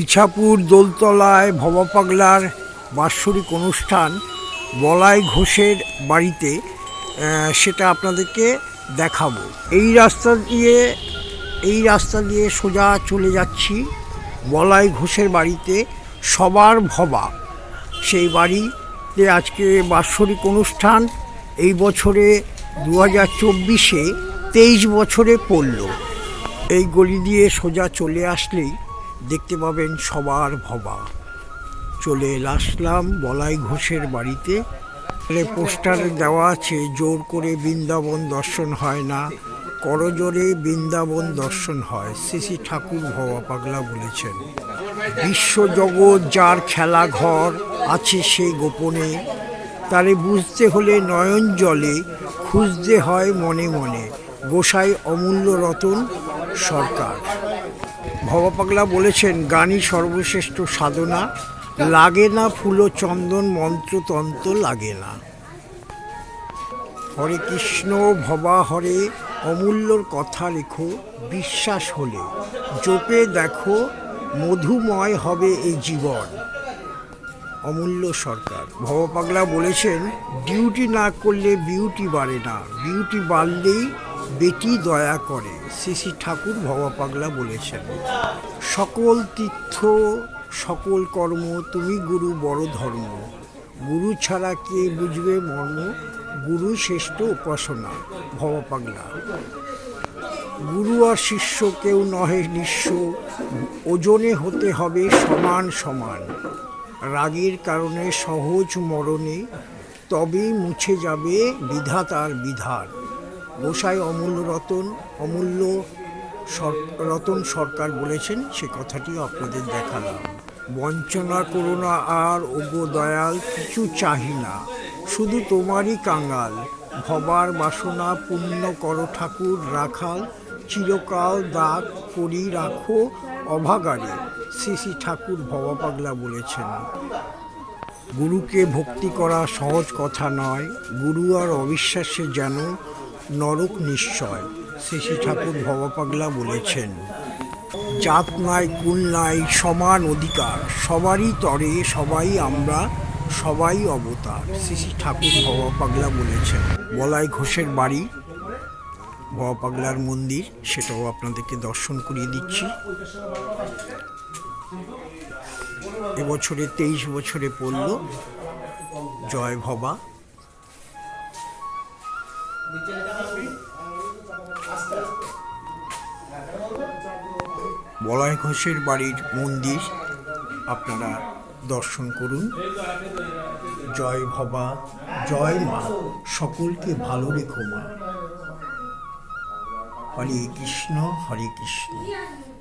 ইছাপুর দোলতলায় ভবা পাগলার বাৎসরিক অনুষ্ঠান বলাই ঘোষের বাড়িতে সেটা আপনাদেরকে দেখাবো। এই রাস্তা দিয়ে, এই রাস্তা দিয়ে সোজা চলে যাচ্ছি বলাই ঘোষের বাড়িতে, সবার ভবা। সেই বাড়িতে আজকে বাৎসরিক অনুষ্ঠান, এই বছরে দু হাজার চব্বিশে তেইশ বছরে পড়ল। এই গলি দিয়ে সোজা চলে আসলেই দেখতে পাবেন সবার ভবা। চলে আসলাম বলাই ঘোষের বাড়িতে। পোস্টারে দেওয়া আছে, জোর করে বৃন্দাবন দর্শন হয় না করজোরে বৃন্দাবন দর্শন হয় শ্রী ঠাকুর ভবা পাগলা বলেছেন। বিশ্বজগৎ যার খেলা ঘর আছে সেই গোপনে, তারে বুঝতে হলে নয়ন জলে, খুঁজতে হয় মনে মনে, গোসাই অমূল্য রতন সরকার। ভবা পাগলা বলেছেন, গানই সর্বশ্রেষ্ঠ সাধনা। লাগে না ফুল চন্দন, মন্ত্রতন্ত্র লাগে না। হরে কৃষ্ণ, ভবা হরে, অমূল্যর কথা লেখো, বিশ্বাস হলে। জোপে দেখো, মধুময় হবে এই জীবন। অমূল্য সরকার। ভবা পাগলা বলেছেন, ডিউটি না করলে বিউটি বাড়ে না। বিউটি বাড়লেই বেটি দয়া করে শ্রী ঠাকুর ভবা পাগলা বলেছেন। সকল তীর্থ, সকল কর্ম তুমি গুরু বড় ধর্ম। গুরু ছাড়া কে বুঝবে মর্ম? গুরু শ্রেষ্ঠ উপাসনা, ভবা পাগলা। গুরু আর শিষ্য কেউ নহে নিঃস্ব, ওজনে হতে হবে সমান সমান। রাগের কারণে সহজ মরণে তবেই মুছে যাবে বিধাতার বিধান। গোসাই অমূল্য রতন অমূল্য রতন সরকার বলেছেন, সে কথাটিও আপনাদের দেখালাম। বঞ্চনা করো না আর, ওগো দয়াল, কিছু চাহি না। শুধু তোমারই কাঙ্গাল ভবার বাসনা পুণ্য করো ঠাকুর রাখাল। চিরকাল দাগ করি রাখো অভাগারে শ্রী শ্রী ঠাকুর ভবা পাগলা বলেছেন। গুরুকে ভক্তি করা সহজ কথা নয়। গুরু আর অবিশ্বাসে যেন নরক নিশ্চয় শ্রী ঠাকুর ভবা পাগলা বলেছেন। জাত নাই, কুল নাই, সমান অধিকার, সবারই তরে সবাই আমরা, সবাই অবতার শ্রী ঠাকুর ভবা পাগলা বলেছেন। বলাই ঘোষের বাড়ি ভবা পাগলার মন্দির, সেটাও আপনাদেরকে দর্শন করিয়ে দিচ্ছি। এবছরে তেইশ বছরে পড়ল জয় ভবা। বলয় ঘোষের বাড়ির মন্দির আপনারা দর্শন করুন। জয় ভবা, জয় মা, সকলকে ভালো রেখো মা। হরে কৃষ্ণ হরে কৃষ্ণ।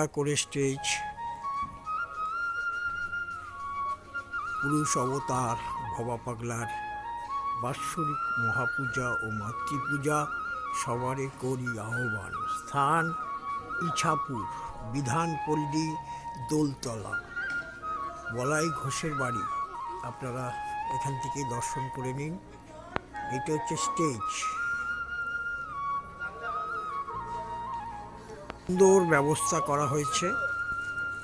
আলাদা করে স্টেজ পুরুষ অবতার, ভবা পাগলার, বাৎসরিক মহাপূজা ও মাতৃপূজা, সবারে করি আহ্বান। স্থান, ইছাপুর বিধানপল্লী দোলতলা। বলাই ঘোষের বাড়ি। আপনারা এখান থেকে দর্শন করে নিন। এটা হচ্ছে স্টেজ সুন্দর ব্যবস্থা করা হয়েছে।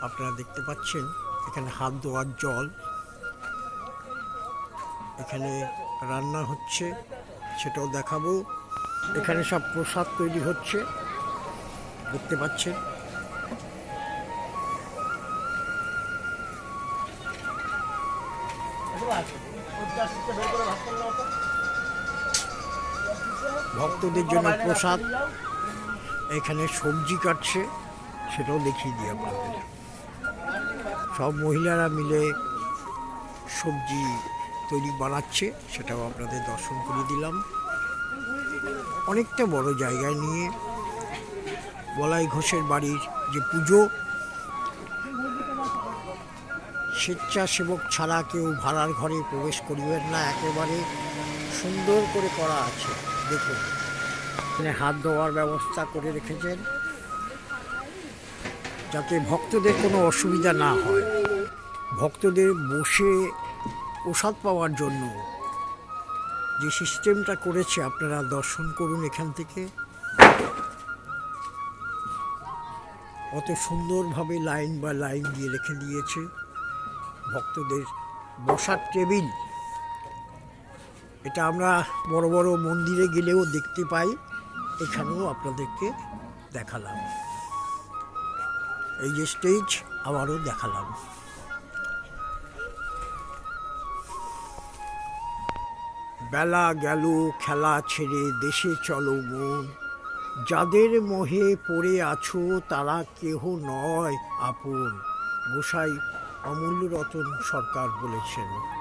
আপনারা দেখতে পাচ্ছেন, এখানে হাত ধোয়ার জল। এখানে রান্না হচ্ছে, সেটাও দেখাবো। এখানে সব প্রসাদ তৈরি হচ্ছে, দেখতে পাচ্ছেন। ভক্তদের জন্য প্রসাদ। এখানে সবজি কাটছে, সেটাও দেখিয়ে দিই আপনাদের। সব মহিলারা মিলে সবজি তৈরি বানাচ্ছে, সেটাও আপনাদের দর্শন করে দিলাম। অনেকটা বড় জায়গায় নিয়ে বলাই ঘোষের বাড়ির যে পুজো, স্বেচ্ছাসেবক ছাড়া কেউ ভাড়ার ঘরে প্রবেশ করিবেন না, একেবারে সুন্দর করে করা আছে, দেখুন। হাত ধোয়ার ব্যবস্থা করে রেখেছেন যাতে ভক্তদের কোনো অসুবিধা না হয়। ভক্তদের বসে প্রসাদ পাওয়ার জন্য যে সিস্টেমটা করেছে, আপনারা দর্শন করুন এখান থেকে। অত সুন্দরভাবে লাইন বা লাইন দিয়ে রেখে দিয়েছে ভক্তদের বসার টেবিল। এটা আমরা বড় বড় মন্দিরে গেলেও দেখতে পাই। এখানেও আপনাদেরকে দেখালাম। এই যে স্টেজ আবারও দেখালাম। বেলা গেল, খেলা ছেড়ে দেশে চলো মন। যাদের মোহে পড়ে আছো, তারা কেহ নয় আপন, গোসাই অমূল্য রতন সরকার বলেছেন।